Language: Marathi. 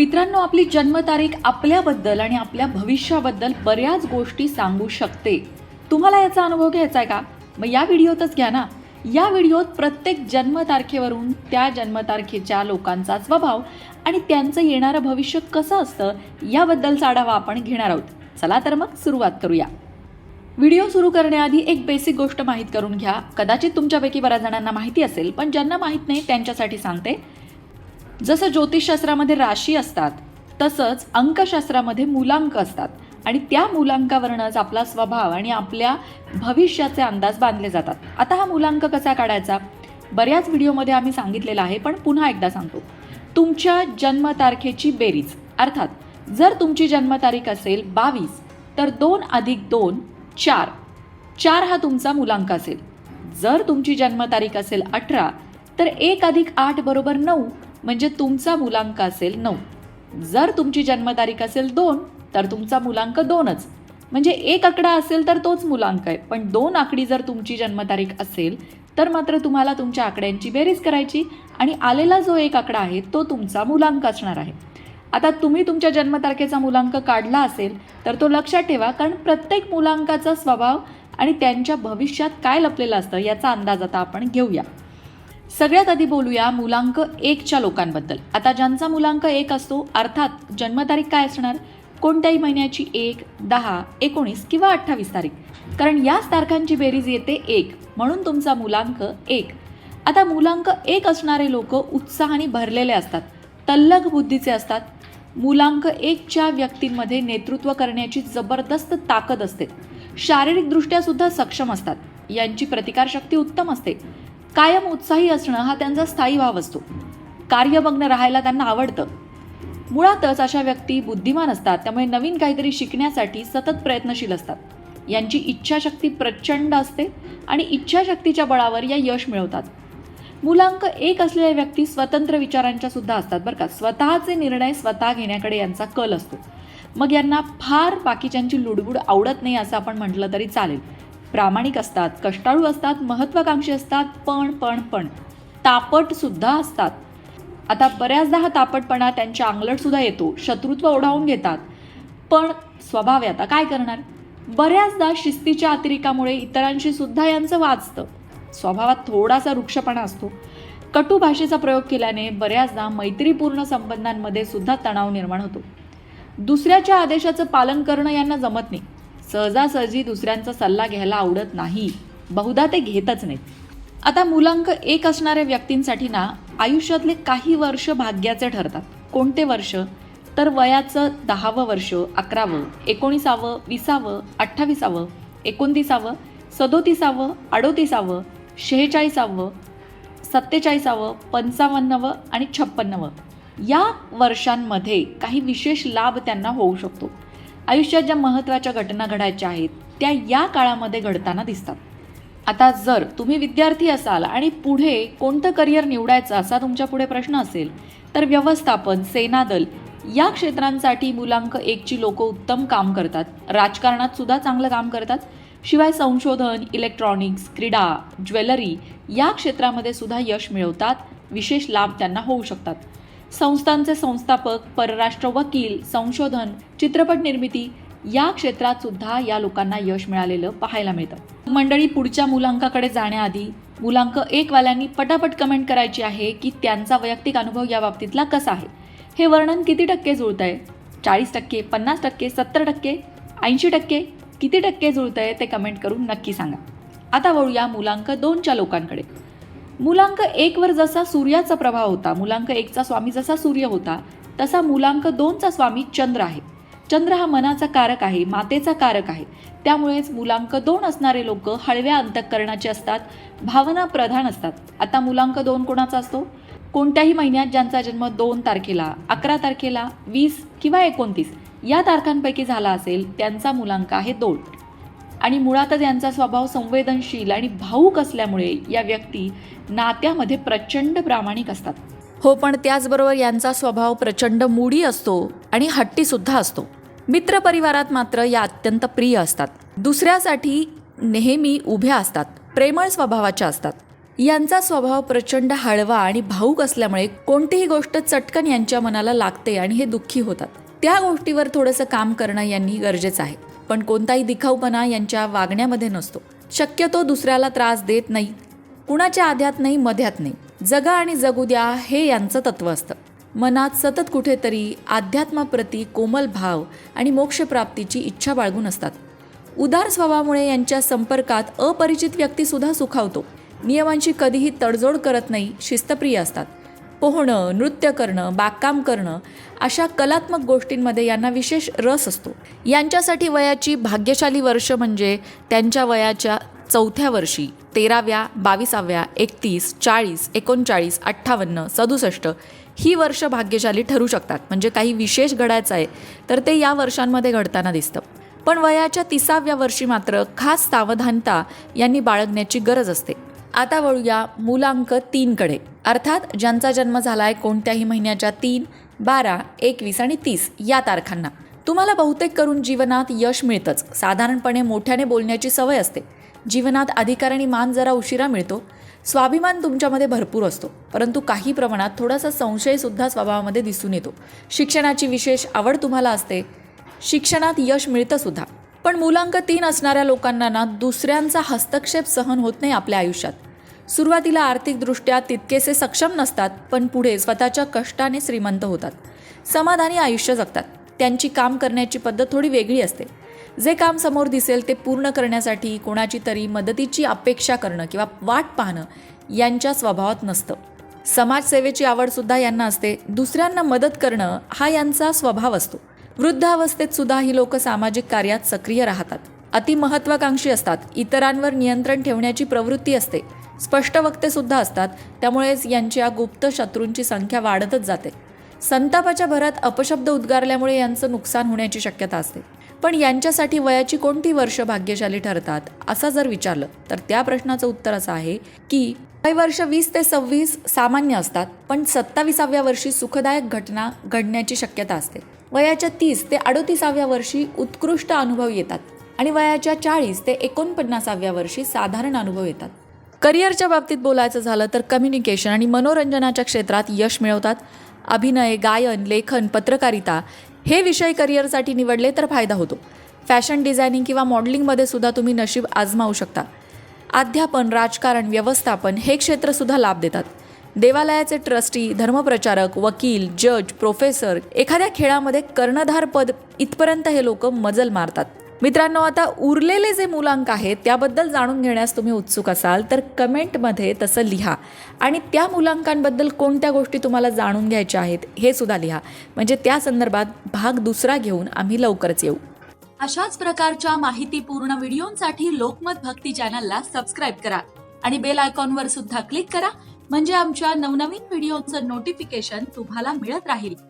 मित्रांनो आपली जन्मतारीख आपल्याबद्दल आणि आपल्या भविष्याबद्दल बऱ्याच गोष्टी सांगू शकते. तुम्हाला याचा अनुभव घ्यायचा आहे का? मग या व्हिडिओतच घ्या ना. या व्हिडिओत प्रत्येक जन्मतारखेवरून त्या जन्मतारखेच्या लोकांचा स्वभाव आणि त्यांचं येणारं भविष्य कसं असतं याबद्दलचा आढावा आपण घेणार आहोत. चला तर मग सुरुवात करूया. व्हिडिओ सुरू करण्याआधी एक बेसिक गोष्ट माहीत करून घ्या. कदाचित तुमच्यापैकी बऱ्याच जणांना माहिती असेल पण ज्यांना माहीत नाही त्यांच्यासाठी सांगते. जसं ज्योतिषशास्त्रामध्ये राशी असतात तसंच अंकशास्त्रामध्ये मूलांक असतात. आणि त्या मूलांकावरनंच आपला स्वभाव आणि आपल्या भविष्याचे अंदाज बांधले जातात. आता हा मूलांक कसा काढायचा? बऱ्याच व्हिडिओमध्ये आम्ही सांगितलेला आहे पण पुन्हा एकदा सांगतो. तुमच्या जन्मतारखेची बेरीज. अर्थात जर तुमची जन्मतारीख असेल बावीस तर दोन अधिक दोन चार. चार हा तुमचा मूलांक असेल. जर तुमची जन्मतारीख असेल अठरा तर एक अधिक आठ बरोबर नऊ. म्हणजे तुमचा मुलांक असेल नऊ. जर तुमची जन्मतारीख असेल दोन तर तुमचा मुलांक दोनच. म्हणजे एक आकडा असेल तर तोच मुलांक आहे. पण दोन आकडी जर तुमची जन्मतारीख असेल तर मात्र तुम्हाला तुमच्या आकड्यांची बेरीज करायची आणि आलेला जो एक आकडा आहे तो तुमचा मुलांक असणार आहे. आता तुम्ही तुमच्या जन्मतारखेचा मुलांक काढला असेल तर तो लक्षात ठेवा कारण प्रत्येक मुलांकाचा स्वभाव आणि त्यांच्या भविष्यात काय लपलेलं असतं याचा अंदाज आता आपण घेऊया. सगळ्यात आधी बोलूया मुलांक एकच्या लोकांबद्दल. आता ज्यांचा मुलांक एक असतो अर्थात जन्मतारीख काय असणार? कोणत्याही महिन्याची एक दहा एकोणीस किंवा अठ्ठावीस तारीख. कारण याच तारखांची बेरीज येते एक. म्हणून तुमचा मुलांक एक. आता मुलांक एक असणारे लोक उत्साहाने भरलेले असतात. तल्लख बुद्धीचे असतात. मुलांक एकच्या व्यक्तींमध्ये नेतृत्व करण्याची जबरदस्त ताकद असते. शारीरिकदृष्ट्या सुद्धा सक्षम असतात. यांची प्रतिकारशक्ती उत्तम असते. कायम उत्साही असणं हा त्यांचा स्थायी भाव असतो. कार्यमग्न राहायला त्यांना आवडतं. मुळातच अशा व्यक्ती बुद्धिमान असतात त्यामुळे नवीन काहीतरी शिकण्यासाठी सतत प्रयत्नशील असतात. यांची इच्छाशक्ती प्रचंड असते आणि इच्छाशक्तीच्या बळावर या यश मिळवतात. मुलांक एक असलेल्या व्यक्ती स्वतंत्र विचारांच्या सुद्धा असतात बरं का. स्वतःचे निर्णय स्वतः घेण्याकडे यांचा कल असतो. मग यांना फार बाकीच्यांची लुडबुड आवडत नाही असं आपण म्हटलं तरी चालेल. प्रामाणिक असतात कष्टाळू असतात महत्त्वाकांक्षी असतात पण पण पण. तापटसुद्धा असतात. आता बऱ्याचदा हा तापटपणा त्यांच्या आंगलटसुद्धा येतो शत्रुत्व ओढावून घेतात. पण स्वभाव आता काय करणार? बऱ्याचदा शिस्तीच्या अतिरेकामुळे इतरांशी सुद्धा यांचं वाचतं. स्वभावात थोडासा वृक्षपणा असतो. कटू भाषेचा प्रयोग केल्याने बऱ्याचदा मैत्रीपूर्ण संबंधांमध्ये सुद्धा तणाव निर्माण होतो. दुसऱ्याच्या आदेशाचं पालन करणं यांना जमत नाही. सहजासहजी दुसऱ्यांचा सल्ला घ्यायला आवडत नाही. बहुधा ते घेतच नाहीत. आता मुलांक एक असणाऱ्या व्यक्तींसाठी ना आयुष्यातले काही वर्ष भाग्याचे ठरतात. कोणते वर्ष? तर वयाचं दहावं वर्ष अकरावं एकोणीसावं विसावं अठ्ठावीसावं एकोणतीसावं सदोतीसावं अडोतीसावं शेहेचाळीसावं सत्तेचाळीसावं पंचावन्नवं आणि छप्पन्नवं. या वर्षांमध्ये काही विशेष लाभ त्यांना होऊ शकतो. आयुष्यात ज्या महत्त्वाच्या घटना घडायच्या आहेत त्या या काळामध्ये घडताना दिसतात. आता जर तुम्ही विद्यार्थी असाल आणि पुढे कोणतं करिअर निवडायचं असा तुमच्यापुढे प्रश्न असेल तर व्यवस्थापन सेनादल या क्षेत्रांसाठी मुलांक एकची लोक उत्तम काम करतात. राजकारणात सुद्धा चांगलं काम करतात. शिवाय संशोधन इलेक्ट्रॉनिक्स क्रीडा ज्वेलरी या क्षेत्रामध्ये सुद्धा यश मिळवतात. विशेष लाभ त्यांना होऊ शकतात. संस्थांचे संस्थापक परराष्ट्र वकील संशोधन चित्रपट निर्मिती या क्षेत्रात सुद्धा या लोकांना यश मिळालेलं पाहायला मिळतं. मंडळी पुढच्या मुलांकाकडे जाण्याआधी मुलांक एकवाल्यांनी पटापट कमेंट करायची आहे की त्यांचा वैयक्तिक अनुभव या बाबतीतला कसा आहे? हे वर्णन किती टक्के जुळतं आहे चाळीस टक्के पन्नास टक्के सत्तर टक्के ऐंशी टक्के किती टक्के जुळतं आहे ते कमेंट करून नक्की सांगा. आता वळूया मुलांक दोनच्या लोकांकडे. मुलांक एकवर जसा सूर्याचा प्रभाव होता मुलांक एकचा स्वामी जसा सूर्य होता तसा मुलांक दोनचा स्वामी चंद्र आहे. चंद्र हा मनाचा कारक आहे मातेचा कारक आहे. त्यामुळेच मुलांक दोन असणारे लोक हळव्या अंतःकरणाचे असतात भावना प्रधान असतात. आता मुलांक दोन कोणाचा असतो? कोणत्याही महिन्यात ज्यांचा जन्म दोन तारखेला अकरा तारखेला वीस किंवा एकोणतीस या तारखांपैकी झाला असेल त्यांचा मुलांक आहे दोन. आणि मुळातच यांचा स्वभाव संवेदनशील आणि भाऊक असल्यामुळे या व्यक्ती नात्यामध्ये प्रचंड प्रामाणिक असतात. हो पण त्याचबरोबर यांचा स्वभाव प्रचंड मूडी असतो आणि हट्टीसुद्धा असतो. मित्रपरिवारात मात्र या अत्यंत प्रिय असतात. दुसऱ्यासाठी नेहमी उभ्या असतात प्रेमळ स्वभावाच्या असतात. यांचा स्वभाव प्रचंड हळवा आणि भाऊक असल्यामुळे कोणतीही गोष्ट चटकन यांच्या मनाला लागते आणि हे दुःखी होतात. त्या गोष्टीवर थोडंसं काम करणं यांनी गरजेचं आहे. पण कोणताही दिखाऊपणा यांच्या वागण्यामध्ये नसतो. शक्यतो दुसऱ्याला त्रास देत नाही. कुणाच्या आध्यात नाही मध्यात नाही. जगा आणि जगू द्या हे यांचं तत्व असतं. मनात सतत कुठेतरी अध्यात्माप्रती कोमल भाव आणि मोक्षप्राप्तीची इच्छा बाळगून असतात. उदार स्वभावामुळे यांच्या संपर्कात अपरिचित व्यक्तीसुद्धा सुखावतो. नियमांची कधीही तडजोड करत नाही शिस्तप्रिय असतात. पोहणं नृत्य करणं बागकाम करणं अशा कलात्मक गोष्टींमध्ये यांना विशेष रस असतो. यांच्यासाठी वयाची भाग्यशाली वर्ष म्हणजे त्यांच्या वयाच्या चौथ्या वर्षी तेराव्या बावीसाव्या एकतीस चाळीस एकोणचाळीस अठ्ठावन्न सदुसष्ट ही वर्ष भाग्यशाली ठरू शकतात. म्हणजे काही विशेष घडायचं आहे तर ते या वर्षांमध्ये घडताना दिसतं. पण वयाच्या तिसाव्या वर्षी मात्र खास सावधानता यांनी बाळगण्याची गरज असते. आता वळूया मुलांक तीनकडे. अर्थात ज्यांचा जन्म झालाय कोणत्याही महिन्याच्या तीन बारा एकवीस आणि तीस या तारखांना. तुम्हाला बहुतेक करून जीवनात यश मिळतंच. साधारणपणे मोठ्याने बोलण्याची सवय असते. जीवनात अधिकार आणि मान जरा उशिरा मिळतो. स्वाभिमान तुमच्यामध्ये भरपूर असतो. परंतु काही प्रमाणात थोडासा संशयसुद्धा स्वभावामध्ये दिसून येतो. शिक्षणाची विशेष आवड तुम्हाला असते. शिक्षणात यश मिळतंसुद्धा पण मुलांक तीन असणाऱ्या लोकांना ना दुसऱ्यांचा हस्तक्षेप सहन होत नाही आपल्या आयुष्यात. सुरुवातीला आर्थिकदृष्ट्या तितकेसे सक्षम नसतात पण पुढे स्वतःच्या कष्टाने श्रीमंत होतात. समाधानी आयुष्य जगतात. त्यांची काम करण्याची पद्धत थोडी वेगळी असते. जे काम समोर दिसेल ते पूर्ण करण्यासाठी कोणाची तरी मदतीची अपेक्षा करणं किंवा वाट पाहणं यांच्या स्वभावात नसतं. समाजसेवेची आवडसुद्धा यांना असते. दुसऱ्यांना मदत करणं हा यांचा स्वभाव असतो. वृद्धावस्थेत सुद्धा ही लोक सामाजिक कार्यात सक्रिय राहतात. अतिमहत्वाकांक्षी असतात. इतरांवर नियंत्रण ठेवण्याची प्रवृत्ती असते. स्पष्ट वक्ते सुद्धा असतात. त्यामुळेच यांच्या गुप्त शत्रूंची संख्या वाढतच जाते. संतापाच्या भरात अपशब्द उद्गारल्यामुळे यांचं नुकसान होण्याची शक्यता असते. पण यांच्यासाठी वयाची कोणती वर्ष भाग्यशाली ठरतात असं जर विचारलं तर त्या प्रश्नाचं उत्तर असं आहे की काही वर्ष वीस ते सव्वीस सामान्य असतात पण सत्ताविसाव्या वर्षी सुखदायक घटना घडण्याची शक्यता असते. वयाच्या तीस ते अडोतीसाव्या वर्षी उत्कृष्ट अनुभव येतात आणि वयाच्या चाळीस ते एकोणपन्नासाव्या वर्षी साधारण अनुभव येतात. करिअरच्या बाबतीत बोलायचं झालं तर कम्युनिकेशन आणि मनोरंजनाच्या क्षेत्रात यश मिळवतात. अभिनय गायन लेखन पत्रकारिता हे विषय करिअरसाठी निवडले तर फायदा होतो. फॅशन डिझायनिंग किंवा मॉडेलिंगमध्ये सुद्धा तुम्ही नशीब आजमावू शकता. अध्यापन राजकारण व्यवस्थापन हे क्षेत्रसुद्धा लाभ देतात. देवालयाचे ट्रस्टी धर्मप्रचारक वकील जज प्रोफेसर एखाद्या खेळामध्ये कर्णधार पद इथपर्यंत हे लोक मजल मारतात. मित्रांनो आता उरलेले जे मुलांक आहेत त्याबद्दल जाणून घेण्यास तुम्ही उत्सुक असाल तर कमेंटमध्ये तसं लिहा. आणि त्या मुलांकांबद्दल कोणत्या गोष्टी तुम्हाला जाणून घ्यायच्या आहेत हे सुद्धा लिहा. म्हणजे त्या संदर्भात भाग दुसरा घेऊन आम्ही लवकरच येऊ. अशाच प्रकारच्या माहितीपूर्ण व्हिडिओंसाठी लोकमत भक्ती चॅनलला सबस्क्राईब करा आणि बेल आयकॉनवर सुद्धा क्लिक करा. म्हणजे आमच्या नवनवीन व्हिडिओचं नोटिफिकेशन तुम्हाला मिळत राहील.